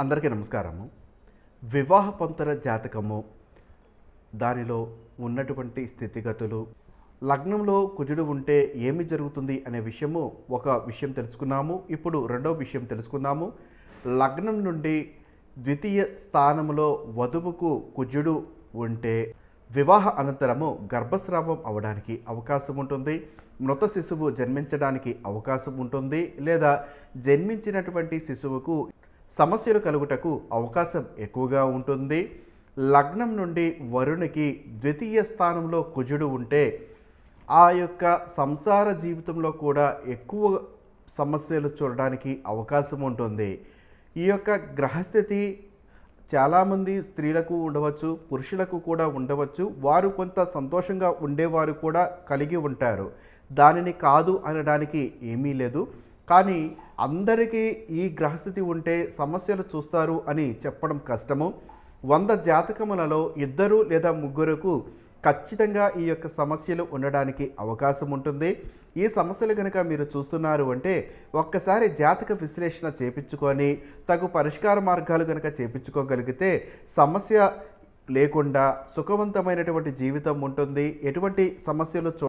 అందరికీ నమస్కారము. వివాహ పొంతర జాతకము దానిలో ఉన్నటువంటి స్థితిగతులు లగ్నంలో కుజుడు ఉంటే ఏమి జరుగుతుంది అనే విషయము ఒక విషయం తెలుసుకున్నాము. ఇప్పుడు రెండో విషయం తెలుసుకుందాము. లగ్నం నుండి ద్వితీయ స్థానంలో వధువుకు కుజుడు ఉంటే వివాహ అనంతరము గర్భస్రావం అవడానికి అవకాశం ఉంటుంది. మృత శిశువు జన్మించడానికి అవకాశం ఉంటుంది. లేదా జన్మించినటువంటి శిశువుకు సమస్యలు కలుగుటకు అవకాశం ఎక్కువగా ఉంటుంది. లగ్నం నుండి వరునికి ద్వితీయ స్థానంలో కుజుడు ఉంటే ఆ యొక్క సంసార జీవితంలో కూడా ఎక్కువ సమస్యలు చూడడానికి అవకాశం ఉంటుంది. ఈ యొక్క గ్రహస్థితి చాలామంది స్త్రీలకు ఉండవచ్చు పురుషులకు కూడా ఉండవచ్చు. వారు కొంత సంతోషంగా ఉండేవారు కూడా కలిగి ఉంటారు. దానిని కాదు అనడానికి ఏమీ లేదు. కానీ అందరికీ ఈ గ్రహస్థితి ఉంటే సమస్యలు చూస్తారు అని చెప్పడం కష్టము. వంద జాతకములలో ఇద్దరు లేదా ముగ్గురుకు ఖచ్చితంగా ఈ యొక్క సమస్యలు ఉండడానికి అవకాశం ఉంటుంది. ఈ సమస్యలు కనుక మీరు చూస్తున్నారు అంటే ఒక్కసారి జాతక విశ్లేషణ చేపించుకొని తగు పరిష్కార మార్గాలు కనుక చేపించుకోగలిగితే సమస్య లేకుండా సుఖవంతమైనటువంటి జీవితం ఉంటుంది. ఎటువంటి సమస్యలు చూ